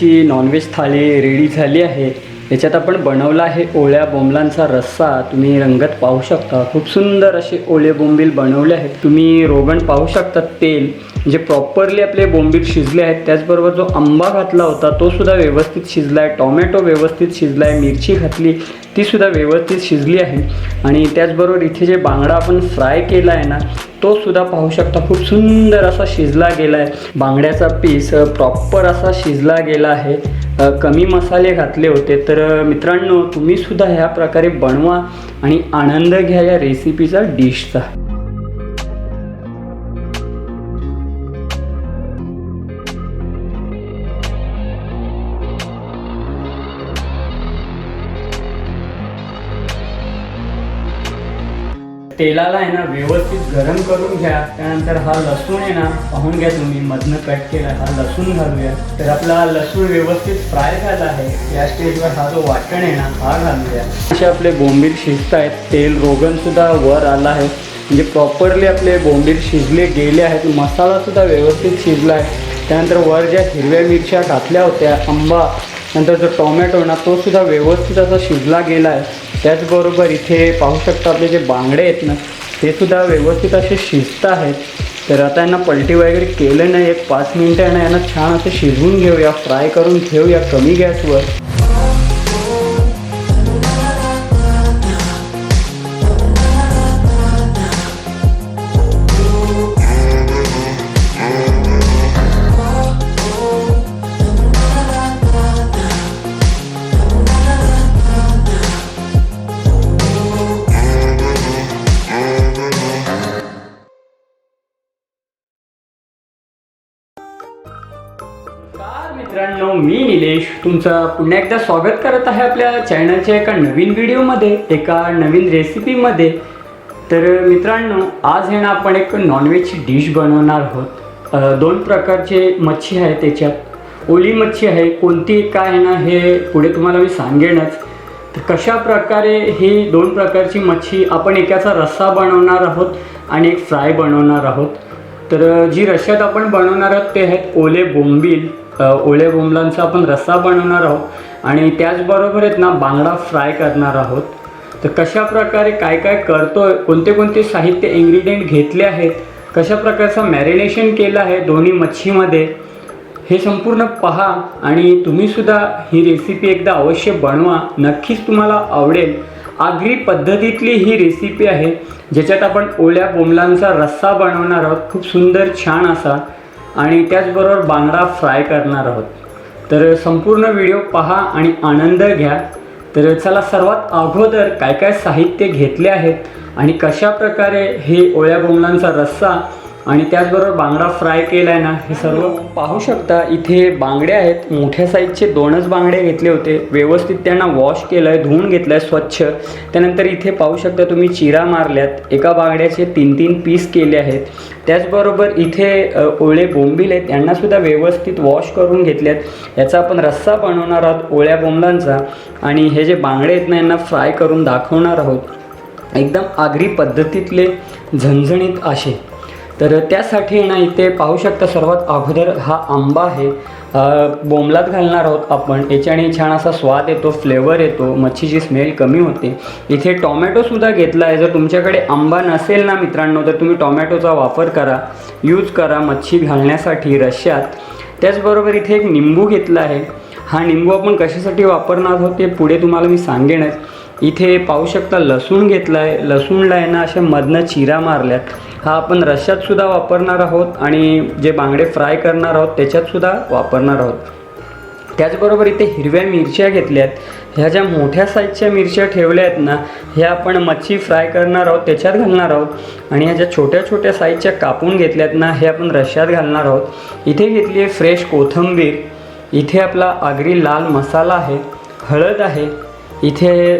ची नॉनव्हेज थाळी रेडी झाली आहे. याच्यात आपण बनवला आहे ओळ्या बोंबलांचा रस्सा. तुम्ही रंगत पाहू शकता. खूप सुंदर असे ओळे बोंबील बनवले आहेत. तुम्ही रोगण पाहू शकता तेल. जे प्रॉपरली आपले बोंबील शिजले आहेत त्याचबरोबर जो आंबा घातला होता तो सुद्धा व्यवस्थित शिजला आहे टॉमॅटो व्यवस्थित शिजला आहे मिरची घातली. तीसुद्धा व्यवस्थित शिजली आहे. आणि त्याचबरोबर इथे जे बांगडा आपण फ्राय केला आहे ना तो सुद्धा पाहू शकता खूप सुंदर असा शिजला गेला आहे. बांगड्याचा पीस प्रॉपर असा शिजला गेला आहे. कमी मसाले घातले होते तर मित्रांनो तुम्ही सुद्धा ह्या प्रकारे बनवा आणि आनंद घ्या या रेसिपीचा डिशचा तेलाला आहे ना व्यवस्थित गरम करून घ्या. त्यानंतर हा लसूण आहे ना पाहून घ्या तुम्ही मधनं कट केला हा लसूण घालूया. तर आपला लसूण व्यवस्थित फ्राय झाला आहे. या स्टेजवर हा जो वाटण आहे ना हा घालूया. असे आपले बोंबील शिजत आहेत. तेल रोगन सुद्धा वर आला आहे. म्हणजे प्रॉपरली आपले बोंबील शिजले गेले आहेत. मसाला सुद्धा व्यवस्थित शिजला आहे. त्यानंतर वर ज्या हिरव्या मिरच्या टाकल्या होत्या आंबा नंतर जो टोमॅटो ना तो सुद्धा व्यवस्थित असा शिजला गेला आहे. त्याचबरोबर इथे पाहू शकता आपले जे बांगडे आहेत ना ते सुद्धा व्यवस्थित असे शिजत आहेत. तर आता यांना पलटी वगैरे केलं नाही एक पाच मिनटं आहे ना यांना छान असं शिजवून घेऊया फ्राय करून घेऊया कमी गॅसवर. तुमचं पुन्हा एकदा स्वागत करत आहे आपल्या चॅनलच्या एका नवीन व्हिडिओमध्ये एका नवीन रेसिपीमध्ये. तर मित्रांनो आज आहे ना आपण एक नॉनव्हेजची डिश बनवणार आहोत. दोन प्रकारचे मच्छी आहे त्याच्यात. ओली मच्छी आहे कोणती काय आहे ना हे पुढे तुम्हाला मी सांगेनच. तर कशा प्रकारे ही दोन प्रकारची मच्छी आपण एकाचा रस्सा बनवणार आहोत आणि एक फ्राय बनवणार आहोत. तर जी रश्यात आपण बनवणार आहोत ते आहेत ओले बोंबील. ओले बोंबलांचा आपण रस्सा बनवणार आहोत आणि त्याचबरोबर आहेत ना बांगडा फ्राय करणार आहोत. तर कशा प्रकारे काय काय करतोय कोणते कोणते साहित्य इन्ग्रेडियंट घेतले आहेत कशा प्रकारचं मॅरिनेशन केलं आहे दोन्ही मच्छीमध्ये हे संपूर्ण पहा आणि तुम्हीसुद्धा ही रेसिपी एकदा अवश्य बनवा. नक्कीच तुम्हाला आवडेल. आगरी पद्धतीतली ही रेसिपी आहे ज्याच्यात आपण ओल्या बोंबलांचा रस्सा बनवणार आहोत. खूप सुंदर छान असा आणि त्याचबरोबर बांगडा फ्राय करणार आहोत. तर संपूर्ण व्हिडिओ पहा आणि आनंद घ्या. तर चला सर्वात अगोदर काय काय साहित्य घेतले आहेत आणि कशा प्रकारे हे ओळ्या बोंबलांचा रस्सा आणि त्याचबरोबर बांगडा फ्राय केला आहे ना हे सर्व हो. पाहू शकता इथे बांगडे आहेत. मोठ्या साईजचे दोनच बांगडे घेतले होते. व्यवस्थित त्यांना वॉश केलं आहे धुवून घेतलं आहे स्वच्छ. त्यानंतर इथे पाहू शकता तुम्ही चिरा मारल्यात. एका बांगड्याचे तीन तीन पीस केले आहेत. त्याचबरोबर इथे ओळे बोंबील आहेत. यांनासुद्धा व्यवस्थित वॉश करून घेतल्यात याचा आपण रस्सा बनवणार आहोत ओळ्या बोंबलांचा. आणि हे जे बांगडे आहेत ना यांना फ्राय करून दाखवणार आहोत. एकदम आगरी पद्धतीतले झणझणीत असे. तर त्यासाठी आहे ना इथे पाहू शकता सर्वात अगोदर हा आंबा आहे. बोंबलात घालणार आहोत आपण. याच्याने छान असा स्वाद येतो फ्लेवर येतो मच्छीची स्मेल कमी होते. इथे टॉमॅटोसुद्धा घेतला आहे जर तुमच्याकडे आंबा नसेल ना मित्रांनो तर तुम्ही टॉमॅटोचा वापर करा. यूज करा मच्छी घालण्यासाठी रश्यात त्याचबरोबर इथे एक निंबू घेतला आहे. हा निंबू आपण कशासाठी वापरणार आहोत ते पुढे तुम्हाला मी सांगेनच. इथे पाहू शकता लसूण घेतला आहे लसूणला आहे ना अशा मधनं चिरा मारल्यात. हा आपण रश्यात सुद्धा वापरणार आहोत आणि जे बांगडे फ्राय करणार आहोत त्याच्यात सुद्धा वापरणार आहोत. त्याचबरोबर इथे हिरव्या मिरच्या घेतल्यात ह्या ज्या मोठ्या साईजच्या मिरच्या ठेवल्या आहेत ना ह्या आपण मच्छी फ्राय करणार आहोत त्याच्यात घालणार आहोत. आणि ह्या ज्या छोट्या छोट्या साईजच्या कापून घेतल्यात ना हे आपण रश्यात घालणार आहोत. इथे घेतली आहे फ्रेश कोथिंबीर. इथे आपला आगरी लाल मसाला आहे हळद आहे. इथे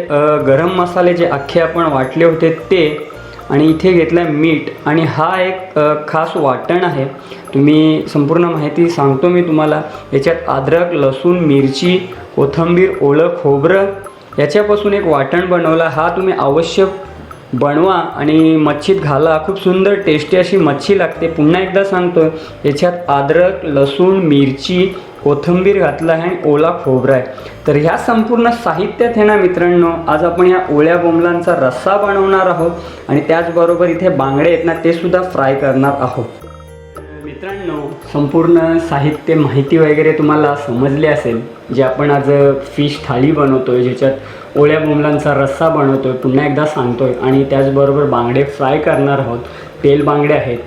गरम मसाले जे अख्खे आपण वाटले होते ते आणि इथे घेतलं आहे मीठ. आणि हा एक खास वाटण आहे. तुम्ही संपूर्ण माहिती सांगतो मी तुम्हाला. याच्यात अद्रक लसूण मिरची कोथिंबीर ओळं खोबरं. याच्यापासून एक वाटण बनवला. हा तुम्ही अवश्य बनवा आणि मच्छीत घाला. खूप सुंदर टेस्टी अशी मच्छी लागते. पुन्हा एकदा सांगतो याच्यात अद्रक लसूण मिरची कोथिंबीर घातलं आहे आणि ओला खोबरा आहे. तर ह्या संपूर्ण साहित्यात आहे ना मित्रांनो आज आपण या ओळ्या बोंबलांचा रस्सा बनवणार आहोत आणि त्याचबरोबर इथे बांगडे आहेत ना ते सुद्धा फ्राय करणार आहोत. मित्रांनो संपूर्ण साहित्य माहिती वगैरे तुम्हाला समजले असेल जे आपण आज फिश थाळी बनवतोय ज्याच्यात ओळ्या बोंबलांचा रस्सा बनवतोय पुन्हा एकदा सांगतोय. आणि त्याचबरोबर बांगडे फ्राय करणार आहोत. तेल बांगडे आहेत.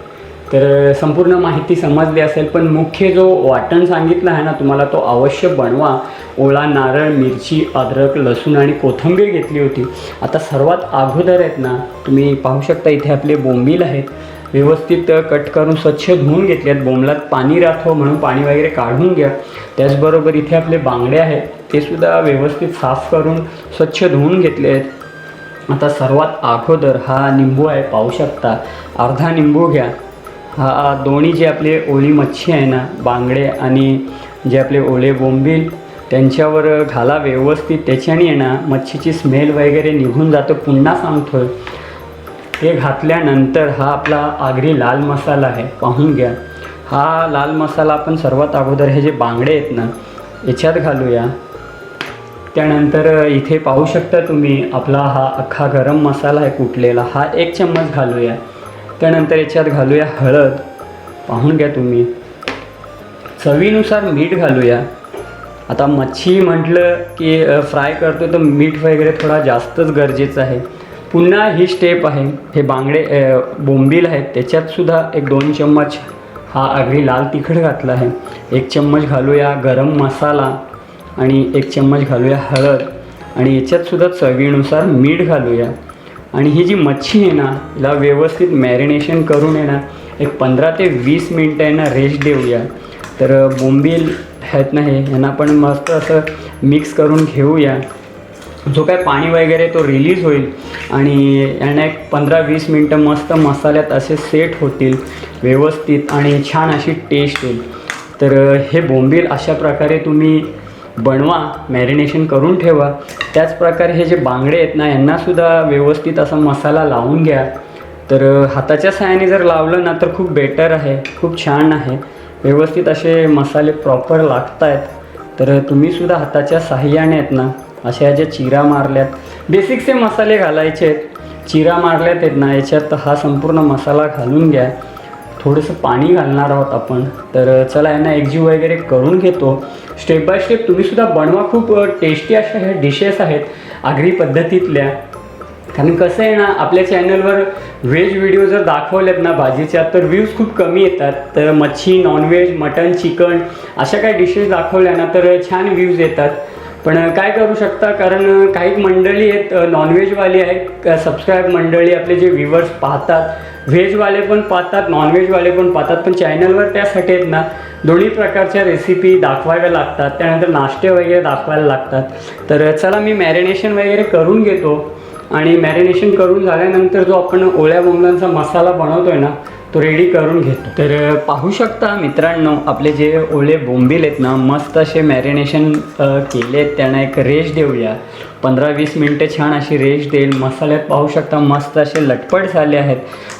तर संपूर्ण माहिती समजली असेल पण मुख्य जो वाटण सांगितला आहे ना तुम्हाला तो अवश्य बनवा. ओळा नारळ मिरची अद्रक लसूण आणि कोथिंबीर घेतली होती. आता सर्वात अगोदर आहेत ना तुम्ही पाहू शकता इथे आपले बोंबील आहेत. व्यवस्थित कट करून स्वच्छ धुवून घेतले आहेत. बोंबलात पाणी राखव म्हणून पाणी वगैरे काढून घ्या. त्याचबरोबर इथे आपले बांगडे आहेत. ते सुद्धा व्यवस्थित साफ करून स्वच्छ धुवून घेतले आहेत. आता सर्वात अगोदर हा निंबू आहे पाहू शकता. अर्धा निंबू घ्या. हा दोन्ही जे आपले ओली मच्छी आहे ना बांगडे आणि जे आपले ओले बोंबील त्यांच्यावर घाला व्यवस्थित. त्याच्याने आहे ना मच्छीची स्मेल वगैरे निघून जातो. पुन्हा सांगतोय. हे घातल्यानंतर हा आपला आगरी लाल मसाला आहे. पाहून घ्या. हा लाल मसाला आपण सर्वात अगोदर हे जे बांगडे आहेत ना याच्यात घालूया. त्यानंतर इथे पाहू शकता तुम्ही आपला हा अख्खा गरम मसाला आहे कुटलेला हा एक चम्मच घालूया. त्यानंतर याच्यात घालूया हळद. पाहून घ्या तुम्ही. चवीनुसार मीठ घालूया. आता मच्छी म्हटलं की फ्राय करतो तर मीठ वगैरे थोडा जास्तच गरजेचं आहे. पुन्हा ही स्टेप आहे. हे बांगडे बोंबील आहेत. त्याच्यातसुद्धा एक दोन चम्मच हा अगदी लाल तिखट घातला आहे. एक चम्मच घालूया गरम मसाला आणि एक चम्मच घालूया हळद. आणि याच्यातसुद्धा चवीनुसार मीठ घालूया. आणि ही जी मच्छी आहे ना हिला व्यवस्थित मॅरिनेशन करून आहे ना एक पंधरा ते वीस मिनटं आहे ना रेस्ट देऊया. तर बोंबील आहेत ना हे यांना पण मस्त असं मिक्स करून घेऊया. जो काय पाणी वगैरे तो रिलीज होईल आणि यांना एक पंधरा वीस मिनटं मस्त मसाल्यात असे सेट होतील व्यवस्थित आणि छान अशी टेस्ट येईल. तर हे बोंबील अशा प्रकारे तुम्ही बनवा मॅरिनेशन करून ठेवा. त्याचप्रकारे हे जे बांगडे आहेत ना यांनासुद्धा व्यवस्थित असा मसाला लावून घ्या. तर हाताच्या साहाय्याने जर लावलं ना तर खूप बेटर आहे. खूप छान आहे. व्यवस्थित असे मसाले प्रॉपर लागत आहेत तर तुम्हीसुद्धा हाताच्या साहाय्याने आहेत ना अशा ज्या चिरा मारल्यात. बेसिकचे मसाले घालायचे आहेत. चिरा मारल्यात आहेत ना याच्यात हा संपूर्ण मसाला घालून घ्या. थोडंसं पाणी घालणार आहोत आपण. तर चला यांना एकजीव वगैरे करून घेतो. स्टेप बाय स्टेप तुम्हीसुद्धा बनवा खूप टेस्टी अशा ह्या डिशेस आहेत आगरी पद्धतीतल्या. कारण कसं आहे ना आपल्या चॅनलवर व्हेज व्हिडिओ जर दाखवलेत ना भाजीच्या तर व्ह्यूज खूप कमी येतात. तर मच्छी नॉनव्हेज मटन चिकन अशा काही डिशेस दाखवल्या ना तर छान व्ह्यूज येतात. पण काय करू शकता? कारण काही मंडळी आहेत नॉनव्हेजवाली आहेत. सबस्क्राईब मंडळी आपले जे व्ह्युअर्स पाहतात व्हेजवाले पण पाहतात नॉनव्हेजवाले पण पाहतात पण चॅनलवर त्यासाठी आहेत ना दोन्ही प्रकारच्या रेसिपी दाखवाव्या लागतात. त्यानंतर नाश्ते वगैरे दाखवायला लागतात. तर चला मी मॅरिनेशन वगैरे करून घेतो. आणि मॅरिनेशन करून झाल्यानंतर जो आपण ओळ्या बोंगलांचा मसाला बनवतो आहे ना तो रेडी करून घेतो. तर पाहू शकता मित्रांनो आपले जे ओळे बोंबील आहेत ना मस्त असे मॅरिनेशन केले आहेत. त्यांना एक रेश देऊया. पंधरा वीस मिनटं छान अशी रेश देईल. मसाल्यात पाहू शकता मस्त असे लटपट झाले आहेत.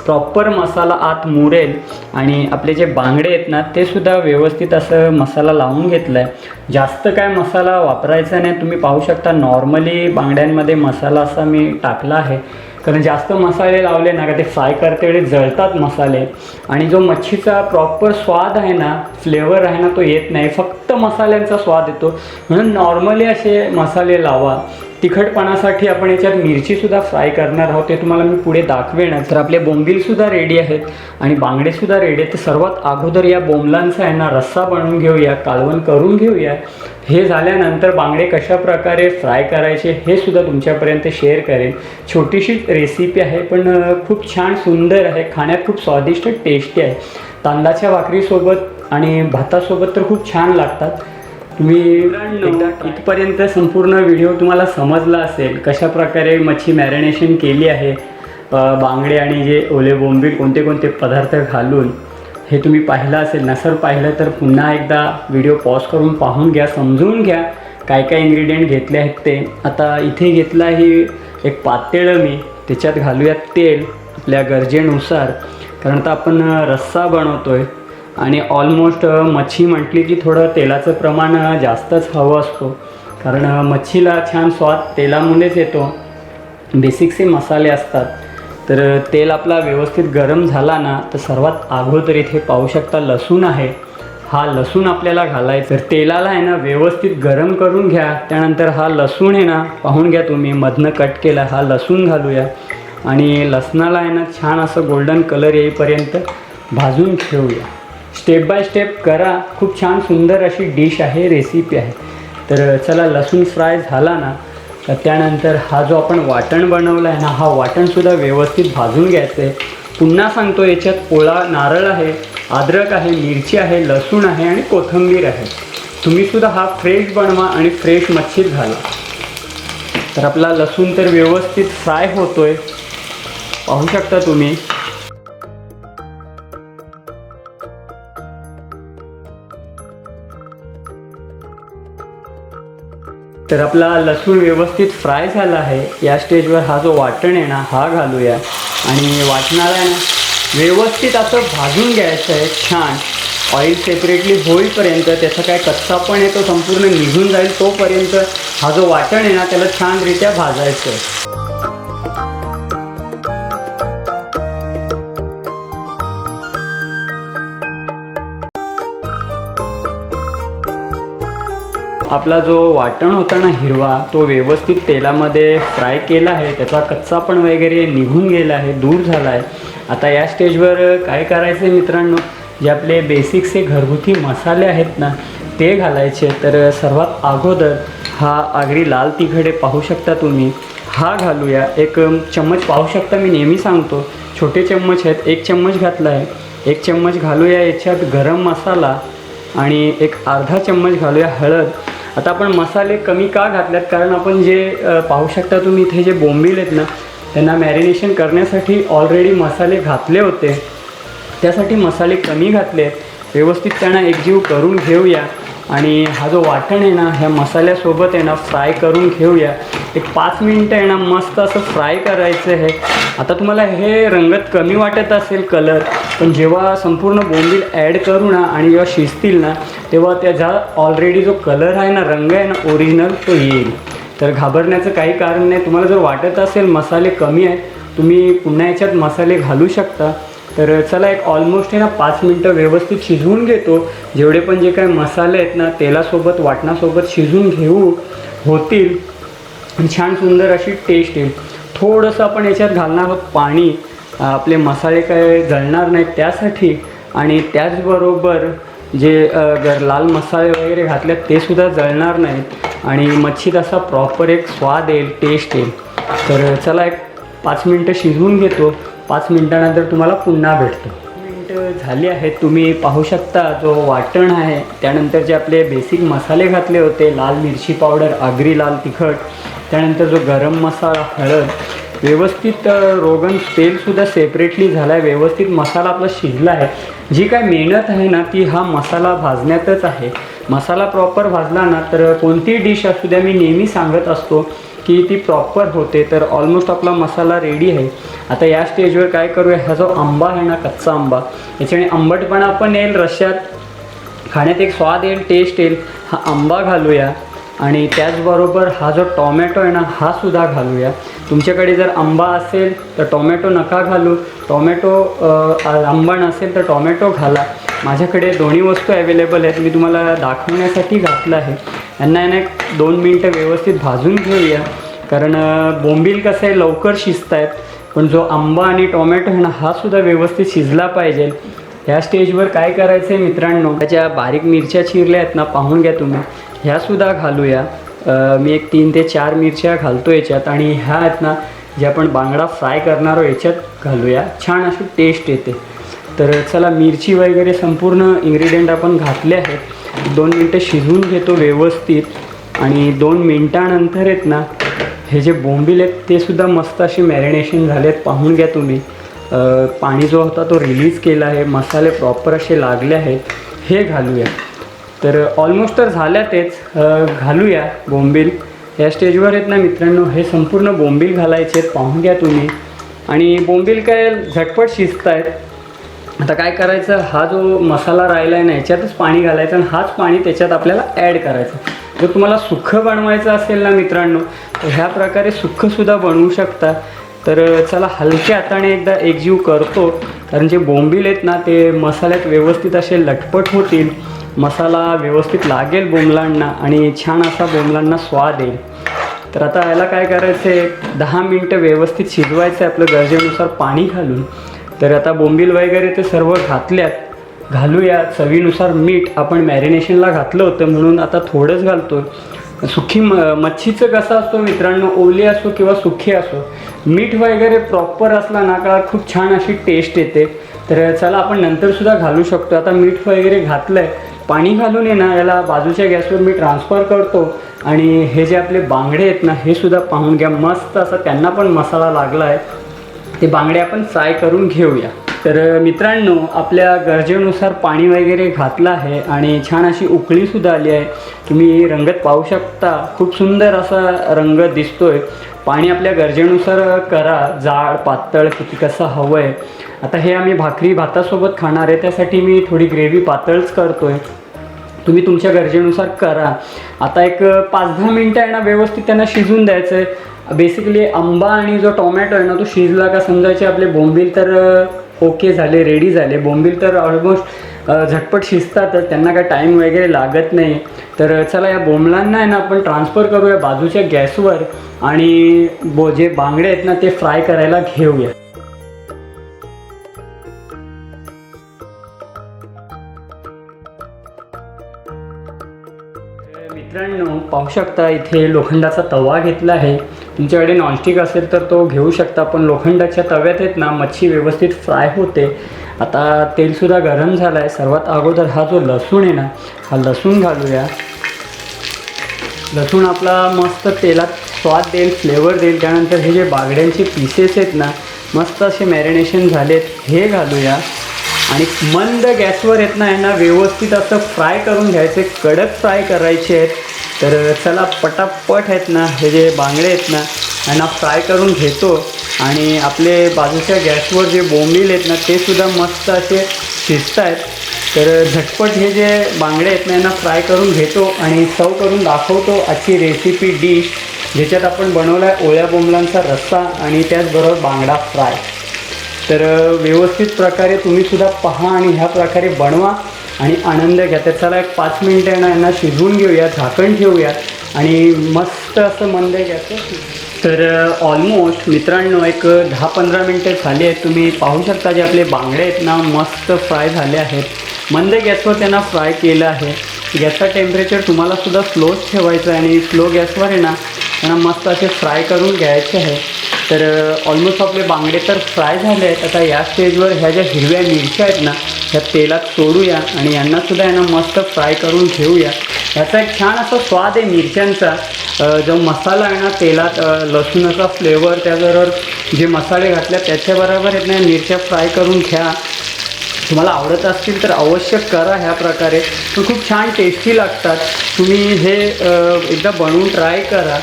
प्रॉपर मसाला आत मुरेल. आणि आपले जे बांगडे आहेत ना ते सुद्धा व्यवस्थित असं मसाला लावून घेतला आहे जास्त काय मसाला वापरायचा नाही. तुम्ही पाहू शकता नॉर्मली बांगड्यांमध्ये मसाला असा मी टाकला आहे. कारण जास्त मसाले लावले ना का ते फ्राय करते वेळी जळतात मसाले. आणि जो मच्छीचा प्रॉपर स्वाद आहे ना फ्लेवर आहे ना तो येत नाही. फक्त मसाल्यांचा स्वाद येतो. म्हणून नॉर्मली असे मसाले लावा. तिखटपणासाठी आपण याच्यात मिरचीसुद्धा फ्राय करणार आहोत ते तुम्हाला मी पुढे दाखवेन तर आपले बोंबीलसुद्धा रेडी आहेत. आणि बांगडेसुद्धा रेडी आहेत. तर सर्वात अगोदर या बोंबलांचा आहे ना रस्सा बनवून घेऊया कालवण करून घेऊया. हे झाल्यानंतर बांगडे कशा प्रकारे फ्राय करायचे हे सुद्धा तुमच्यापर्यंत शेअर करेन. छोटीशी रेसिपी आहे पण खूप छान सुंदर आहे. खाण्यात खूप स्वादिष्ट टेस्टी आहे. तांदळाच्या भाकरीसोबत आणि भातासोबत तर खूप छान लागतात. तुम्ही एकदा इथपर्यंत संपूर्ण व्हिडिओ तुम्हाला समजला असेल कशा प्रकारे मच्छी मॅरिनेशन केली आहे. बांगडे आणि जे ओले बोंबील कोणते कोणते पदार्थ घालून. हे तुम्ही पाहिलं असेल नसर पाहिलं तर पुन्हा एकदा व्हिडिओ पॉज करून पाहून घ्या समजून घ्या. काय काय इन्ग्रेडियंट घेतले आहेत ते. आता इथे घेतलं आहे एक पातेळं मी. त्याच्यात घालूयात तेल आपल्या गरजेनुसार. कारण आता आपण रस्सा बनवतो आहे आणि ऑलमोस्ट मच्छी म्हटली की थोडं तेलाचं प्रमाण जास्तच हवं असतो. कारण मच्छीला छान स्वाद तेलामुळेच येतो. बेसिकचे मसाले असतात. तर तेल आपला व्यवस्थित गरम झाला ना तर सर्वात अगोदर इथे पाहू शकता लसूण आहे. हा लसूण आपल्याला घालायचं तर तेलाला आहे ना व्यवस्थित गरम करून घ्या. त्यानंतर हा लसूण आहे ना पाहून घ्या तुम्ही मधनं कट केला हा लसूण घालूया. आणि लसणाला आहे ना छान असं गोल्डन कलर येईपर्यंत भाजून ठेवूया. स्टेप बाय स्टेप करा. खूप छान सुंदर अशी डिश आहे रेसिपी आहे. तर चला लसूण फ्राय झाला ना तर त्यानंतर हा जो आपण वाटण बनवला आहे ना हा वाटणसुद्धा व्यवस्थित भाजून घ्यायचं आहे. पुन्हा सांगतो याच्यात पोळा नारळ आहे अद्रक आहे मिरची आहे लसूण आहे आणि कोथिंबीर आहे. तुम्हीसुद्धा हा फ्रेश बनवा आणि फ्रेश मच्छीत घाला. तर आपला लसूण तर व्यवस्थित फ्राय होतो आहे पाहू शकता तुम्ही. तर आपला लसूण व्यवस्थित फ्राय झाला आहे. या स्टेजवर हा जो वाटण आहे ना हा घालूया. आणि वाटणाला आहे ना व्यवस्थित असं भाजून घ्यायचं आहे छान. ऑइल सेपरेटली होईपर्यंत त्याचा काय कच्चा पण आहे तो संपूर्ण निघून जाईल तोपर्यंत हा जो वाटण आहे ना त्याला छानरित्या भाजायचं आहे. आपला जो वाटण होता ना हिरवा तो व्यवस्थित तेलामध्ये फ्राय केला आहे. त्याचा कच्चा पण वगैरे निघून गेला आहे दूर झाला आहे. आता या स्टेजवर काय करायचं आहे मित्रांनो? जे आपले बेसिकचे घरगुती मसाले आहेत ना ते घालायचे. तर सर्वात अगोदर हा आगरी लाल तिखडे पाहू शकता तुम्ही. हा घालूया. एक चम्मच पाहू शकता मी नेहमी सांगतो. छोटे चम्मच आहेत. एक चम्मच घातला आहे. एक चम्मच घालूया याच्यात गरम मसाला आणि एक अर्धा चम्मच घालूया हळद. आता आपण मसाले कमी का घातल्यात? कारण आपण जे पाहू शकता तुम्ही इथे जे बोंबील आहेत ना त्यांना मॅरिनेशन करण्यासाठी ऑलरेडी मसाले घातले होते. त्यासाठी मसाले कमी घातले. व्यवस्थित त्यांना एकजीव करून घेऊया. आणि हा जो वाटण आहे ना ह्या मसाल्यासोबत आहे ना फ्राय करून घेऊया. एक पाच मिनटं आहे ना मस्त असं फ्राय करायचं आहे. आता तुम्हाला हे रंगत कमी वाटत असेल कलर पण जेव्हा संपूर्ण बोंबील ॲड करू ना आणि जेव्हा शिजतील ना तेव्हा त्याचा ऑलरेडी जो कलर आहे ना रंग आहे ना ओरिजिनल तो येईल. तर घाबरण्याचं काही कारण नाही. तुम्हाला जर वाटत असेल मसाले कमी आहेत तुम्ही पुन्हा याच्यात मसाले घालू शकता. तर चला एक ऑलमोस्ट आहे ना पाच मिनटं व्यवस्थित शिजवून घेतो. जेवढे पण जे काही मसाले आहेत ना तेलासोबत वाटणासोबत शिजवून घेऊ होतील. छान सुंदर अशी टेस्ट येईल. थोडंसं आपण याच्यात घालणार आहोत पाणी. आपले मसाले काय जळणार नाहीत त्यासाठी. आणि त्याचबरोबर जे जर लाल मसाले वगैरे घातलेत ते सुद्धा जळणार नाहीत. आणि मच्छीत असा प्रॉपर एक स्वाद येईल टेस्ट येईल. तर चला एक पाच मिनटं शिजवून घेतो. पाच मिनटानंतर तुम्हाला पुन्हा भेटतो. मिनटं झाली आहेत तुम्ही पाहू शकता जो वाटण आहे. त्यानंतर जे आपले बेसिक मसाले घातले होते लाल मिरची पावडर आगरी लाल तिखट त्यानंतर जो गरम मसाला हळद व्यवस्थित रोगन तेलसुद्धा सेपरेटली झाला आहे व्यवस्थित मसाला आपला शिजला आहे. जी काय मेहनत आहे ना ती हा मसाला भाजण्यातच आहे. मसाला प्रॉपर भाजला ना तर कोणतीही डिश असू द्या मी नेहमी सांगत असतो की ती प्रॉपर होते तर ऑलमोस्ट आपला मसाला रेडी आहे. आता या स्टेजवर काय करूया? हा जो आंबा आहे ना कच्चा आंबा याच्याने आंबटपणा पण येईल रश्यात खाण्यात एक स्वाद येईल टेस्ट येईल. हा आंबा घालूया. आणि त्याचबरोबर हा जो टॉमॅटो आहे ना हा सुद्धा घालूया. तुमच्याकडे जर आंबा असेल तर टॉमॅटो नका घालू. टॉमॅटो आंबा नसेल तर टॉमॅटो घाला. माझ्याकडे दोन्ही वस्तू अवेलेबल आहेत. मी तुम्हाला दाखवण्यासाठी घातलं आहे. यांना ना एक दोन मिनटं व्यवस्थित भाजून घेऊया. कारण बोंबील कसं आहे लवकर शिजत आहेत पण जो आंबा आणि टोमॅटो आहे ना हा सुद्धा व्यवस्थित शिजला पाहिजे. ह्या स्टेजवर काय करायचं आहे मित्रांनो? त्याच्या बारीक मिरच्या चिरल्या आहेत ना पाहून घ्या तुम्ही. ह्यासुद्धा घालूया. मी एक तीन ते चार मिरच्या घालतो याच्यात. आणि ह्या आहेत ना जे आपण बांगडा फ्राय करणार आहोत याच्यात घालूया. छान अशी टेस्ट येते. तर चला मिरची वगैरे संपूर्ण इन्ग्रेडियंट आपण घातले आहेत. दोन मिनटं शिजवून घेतो व्यवस्थित आणि दोन मिनटानंतर आहेत ना हे जे बोंबील आहेत ते सुद्धा मस्त असे मॅरिनेशन झाले आहेत पाहून घ्या तुम्ही. पाणी जो होता तो रिलीज केला आहे. मसाले प्रॉपर असे लागले आहेत. हे घालूया. तर ऑलमोस्ट तर झाल्या तेच. घालूया बोंबील. या स्टेजवर आहेत ना मित्रांनो हे संपूर्ण बोंबील घालायचे आहेत. पाहून घ्या तुम्ही. आणि बोंबील काय झटपट शिजत आहेत आता काय करायचं? हा जो मसाला राहिला आहे ना याच्यातच पाणी घालायचं आणि हाच पाणी त्याच्यात आपल्याला ॲड करायचं. जर तुम्हाला सुखं बनवायचं असेल ना मित्रांनो तर ह्या प्रकारे सुक्खंसुद्धा बनवू शकता. तर चला हलक्या हाताने एकदा एकजीव करतो. कारण जे बोंबील आहेत ना ते मसाल्यात व्यवस्थित असे लटपट होतील. मसाला व्यवस्थित लागेल बोंबलांना आणि छान असा बोंबलांना स्वाद येईल. तर आता याला काय करायचं आहे दहा मिनटं व्यवस्थित शिजवायचं आहे आपलं गरजेनुसार पाणी घालून. तर आता बोंबील वगैरे ते सर्व घातल्यात. घालूया. चवीनुसार मीठ आपण मॅरिनेशनला घातलं होतं म्हणून आता थोडंच घालतो सुखी म मच्छीचं कसं असतो मित्रांनो? ओली असो किंवा सुखी असो मीठ वगैरे प्रॉपर असला ना का खूप छान अशी टेस्ट येते. तर चला आपण नंतरसुद्धा घालू शकतो. आता मीठ वगैरे घातलं आहे पाणी घालून ये ना याला बाजूच्या गॅसवर मी ट्रान्सफर करतो. आणि हे जे आपले बांगडे आहेत ना हे सुद्धा पाहून घ्या. मस्त असं त्यांना पण मसाला लागला आहे ते बांगडे आपण फ्राय करून घेऊया. तर मित्रांनो आपल्या गरजेनुसार पाणी वगैरे घातलं आहे आणि छान अशी उकळीसुद्धा आली आहे. तुम्ही रंगत पाहू शकता. खूप सुंदर असा रंग दिसतोय. पाणी आपल्या गरजेनुसार करा. जाड पातळ किती कसं हवं आहे आता हे आम्ही भाकरी भातासोबत खाणार आहे. त्यासाठी मी थोडी ग्रेव्ही पातळच करतो आहे तुम्ही तुमच्या गरजेनुसार करा. आता एक पाच दहा मिनटं आहे ना व्यवस्थित त्यांना शिजून द्यायचं आहे बेसिकली आंबा आणि जो टोमॅटो आहे ना तो शिजला का समजायचे आपले बोंबील तर ओके झाले रेडी झाले. बोंबील तर ऑलमोस्ट झटपट शिजतातच त्यांना काय टाईम वगैरे लागत नाही. तर चला या बोंबलांना आहे ना आपण ट्रान्सफर करूया बाजूच्या गॅसवर आणि बो जे बांगडे आहेत ना ते फ्राय करायला घेऊया. मित्रांनो पाहू शकता इथे लोखंडाचा तवा घेतला आहे. तुमच्याकडे नॉनस्टिक असेल तर तो घेऊ शकता पण लोखंडाच्या तव्यात आहेत ना मच्छी व्यवस्थित फ्राय होते. आता तेलसुद्धा गरम झालं आहे सर्वात अगोदर हा जो लसूण आहे ना हा लसूण घालूया. लसूण आपला मस्त तेलात स्वाद देईल फ्लेवर देईल. त्यानंतर हे जे बागड्यांचे पीसेस आहेत ना मस्त असे मॅरिनेशन झालेत. हे घालूया. आणि मंद गॅसवर येत ना यांना व्यवस्थित असं फ्राय करून घ्यायचे कडक फ्राय करायचे आहेत. तर चला पटापट आहेत ना हे जे बांगडे आहेत ना यांना फ्राय करून घेतो. आणि आपले बाजूच्या गॅसवर जे बोंबील आहेत ना ते सुद्धा मस्त असे शिजत आहेत तर झटपट हे जे बांगडे आहेत ना यांना फ्राय करून घेतो आणि सव करून दाखवतो आजची रेसिपी डिश ज्याच्यात आपण बनवला आहे ओळ्या बोंबलांचा रस्सा आणि त्याचबरोबर बांगडा फ्राय. तर व्यवस्थित प्रकारे तुम्ही सुद्धा पहा आणि ह्या प्रकारे बनवा. आणि आनंद घ्या. तर चला एक पाच मिनटं आहे ना यांना शिजवून घेऊया झाकण ठेवूया आणि मस्त असं मंद घ्यायचं. तर ऑलमोस्ट मित्रांनो एक दहा पंधरा मिनटं झाली आहेत. तुम्ही पाहू शकता जे आपले बांगडे आहेत ना मस्त फ्राय झाले आहेत. मंद गॅसवर त्यांना फ्राय केलं आहे. गॅसचा टेम्परेचर तुम्हाला सुद्धा स्लोच ठेवायचं आहे आणि स्लो गॅसवर आहे ना त्यांना मस्त असे फ्राय करून घ्यायचे आहे. तर ऑलमोस्ट आपले बांगडे तर फ्राय झाले आहेत. आता या स्टेजवर ह्या ज्या हिरव्या मिरच्या आहेत ना ह्या तेलात सोडूया आणि यांनासुद्धा यांना मस्त फ्राय करून घेऊया ह्याचा एक छान असा स्वाद आहे मिरच्यांचा. जो मसाला आहे ना तेलात लसूणाचा फ्लेवर त्याबरोबर जे मसाले घातले त्याच्याबरोबर आहेत ना मिरच्या फ्राय करून घ्या. तुम्हाला आवडत असतील तर अवश्य करा ह्या प्रकारे. पण खूप छान टेस्टी लागतात. तुम्ही हे एकदा बनवून ट्राय करा.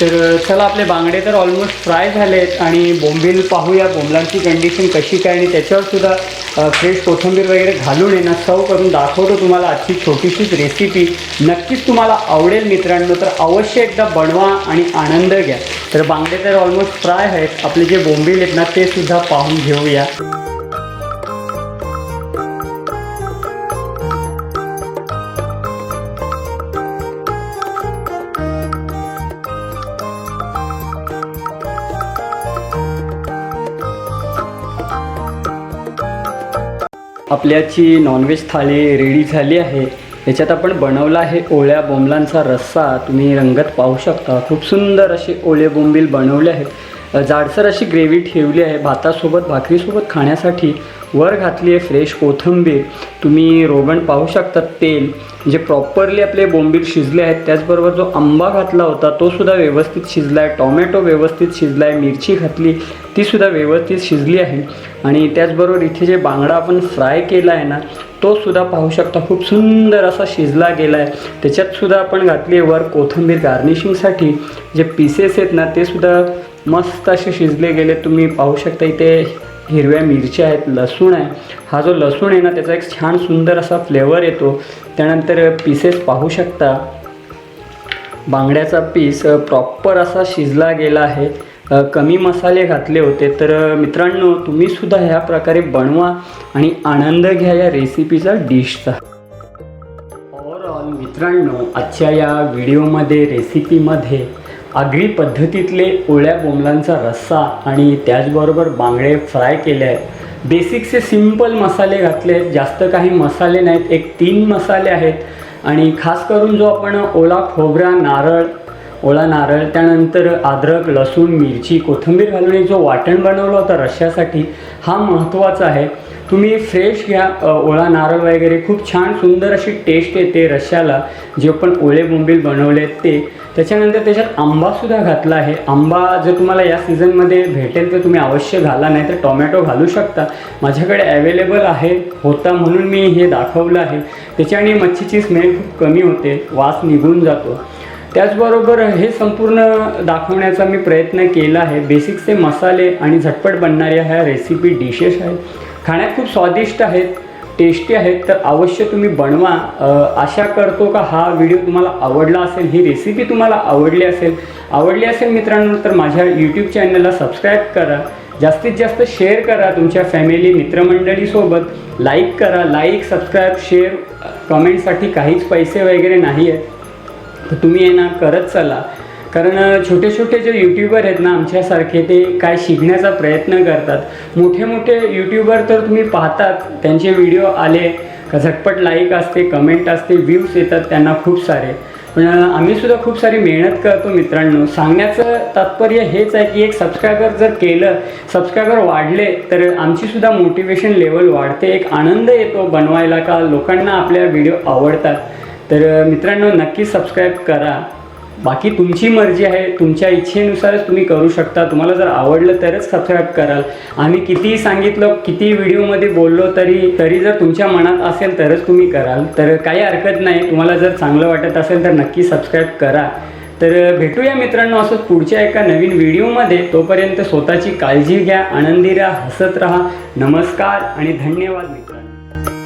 तर चला आपले बांगडे तर ऑलमोस्ट फ्राय झाले आहेत आणि बोंबील पाहूया. बोंबलांची कंडिशन कशी काय आणि त्याच्यावर सुद्धा फ्रेश कोथिंबीर वगैरे घालून येणार सव करून दाखवतो तुम्हाला आजची छोटीशीच रेसिपी नक्कीच तुम्हाला आवडेल मित्रांनो तर अवश्य एकदा बनवा आणि आनंद घ्या. तर बांगडे तर ऑलमोस्ट फ्राय आहेत. आपले जे बोंबील आहेत ना ते सुद्धा पाहून घेऊया. आपल्याची नॉनव्हेज थाळी रेडी झाली आहे. याच्यात आपण बनवला आहे ओळ्या बोंबलांचा रस्सा. तुम्ही रंगत पाहू शकता. खूप सुंदर असे ओळे बोंबील बनवले आहेत जाडसर अशी ग्रेव्ही ठेवली आहे. भातासोबत भाकरीसोबत खाण्यासाठी. वर घातली आहे फ्रेश कोथिंबीर. तुम्ही रोगण पाहू शकता. तेल. जे प्रॉपरली आपले बोंबील शिजले आहेत त्याचबरोबर जो आंबा घातला होता तो सुद्धा व्यवस्थित शिजला आहे टॉमॅटो व्यवस्थित शिजला आहे मिरची घातली तीसुद्धा व्यवस्थित शिजली आहे. आणि त्याचबरोबर इथे जे बांगडा आपण फ्राय केला आहे ना तो सुद्धा पाहू शकता खूप सुंदर असा शिजला गेला आहे त्याच्यातसुद्धा आपण घातली आहे वर कोथिंबीर गार्निशिंगसाठी जे पीसेस आहेत ना ते सुद्धा मस्त असे शिजले गेले. तुम्ही पाहू शकता इथे हिरव्या मिरच्या आहेत लसूण आहे. हा जो लसूण आहे ना त्याचा एक छान सुंदर असा फ्लेवर येतो. त्यानंतर पीसेस पाहू शकता. बांगड्याचा पीस प्रॉपर असा शिजला गेला आहे. कमी मसाले घातले होते. तर मित्रांनो तुम्हीसुद्धा ह्या प्रकारे बनवा आणि आनंद घ्या या रेसिपीचा डिशचा ओवरऑल मित्रांनो आजच्या या व्हिडिओमध्ये रेसिपीमध्ये आगळी पद्धतीतले ओळ्या बोमलांचा रस्सा आणि त्याचबरोबर बांगडे फ्राय केले आहेत. बेसिकचे सिंपल मसाले घातले आहेत जास्त काही मसाले नाहीत एक तीन मसाले आहेत. आणि खास करून जो आपण ओला खोबरा नारळ ओला नारळ त्यानंतर अद्रक लसूण मिरची कोथिंबीर घालून जो वाटण बनवलं होतं रश्श्यासाठी हा महत्त्वाचा आहे. तुम्ही फ्रेश घ्या ओळा ओला नारळ वगैरे. खूप छान सुंदर अशी टेस्ट येते रश्याला. जे पण ओळे बोंबील बनवले ते. त्याच्यानंतर त्याच्यात आंबासुद्धा घातला आहे. आंबा जर तुम्हाला या सीझनमध्ये भेटेल तर तुम्ही अवश्य घाला नाही तर टोमॅटो घालू शकता. माझ्याकडे अवेलेबल आहे होता म्हणून मी हे दाखवलं आहे. त्याच्याने मच्छीची स्मेल खूप कमी होते वास निघून जातो. त्याचबरोबर हे संपूर्ण दाखवण्याचा मी प्रयत्न केला आहे. बेसिकचे मसाले आणि झटपट बनणाऱ्या ह्या रेसिपी डिशेस आहेत. खाण्यात खूप स्वादिष्ट आहेत टेस्टी आहेत तर अवश्य तुम्ही बनवा. आशा करतो का हा व्हिडिओ तुम्हाला आवडला असेल ही रेसिपी तुम्हाला आवडली असेल. आवडली असेल मित्रांनो तर माझ्या यूट्यूब चॅनलला सबस्क्राईब करा. जास्तीत जास्त शेअर करा तुमच्या फॅमिली मित्रमंडळीसोबत लाईक करा लाईक सबस्क्राईब शेअर कमेंटसाठी काहीच पैसे वगैरे नाही आहेत तर तुम्ही आहे ना करत चला. कारण छोटे छोटे जे यूट्यूबर आहेत ना आमच्यासारखे ते काय शिकण्याचा प्रयत्न करतात. मोठे मोठे यूट्यूबर तर तुम्ही पाहतात त्यांचे व्हिडिओ आले का झटपट लाईक असते कमेंट असते व्ह्यूज येतात त्यांना खूप सारे. पण आम्हीसुद्धा आम्ही सुद्धा खूप सारी मेहनत करतो मित्रांनो. सांगण्याचं तात्पर्य हेच आहे की एक सबस्क्रायबर जर केलं सबस्क्रायबर वाढले तर आमचीसुद्धा मोटिवेशन लेवल वाढते. एक आनंद येतो बनवायला का लोकांना आपल्या व्हिडिओ आवडतात. तर मित्रांनो नक्की सबस्क्राईब करा. बाकी तुमची मर्जी आहे तुमच्या इच्छेनुसारच तुम्ही करू शकता. तुम्हाला जर आवडलं तरच सबस्क्राईब कराल. आम्ही कितीही सांगितलं किती व्हिडिओमध्ये बोललो तरी तरी जर तुमच्या मनात असेल तरच तुम्ही कराल. तर काही हरकत नाही. तुम्हाला जर चांगलं वाटत असेल तर नक्की सबस्क्राईब करा. तर भेटूया मित्रांनो असंच पुढच्या एका नवीन व्हिडिओमध्ये. तोपर्यंत स्वतःची काळजी घ्या आनंदी राहा हसत राहा. नमस्कार आणि धन्यवाद मित्रांनो.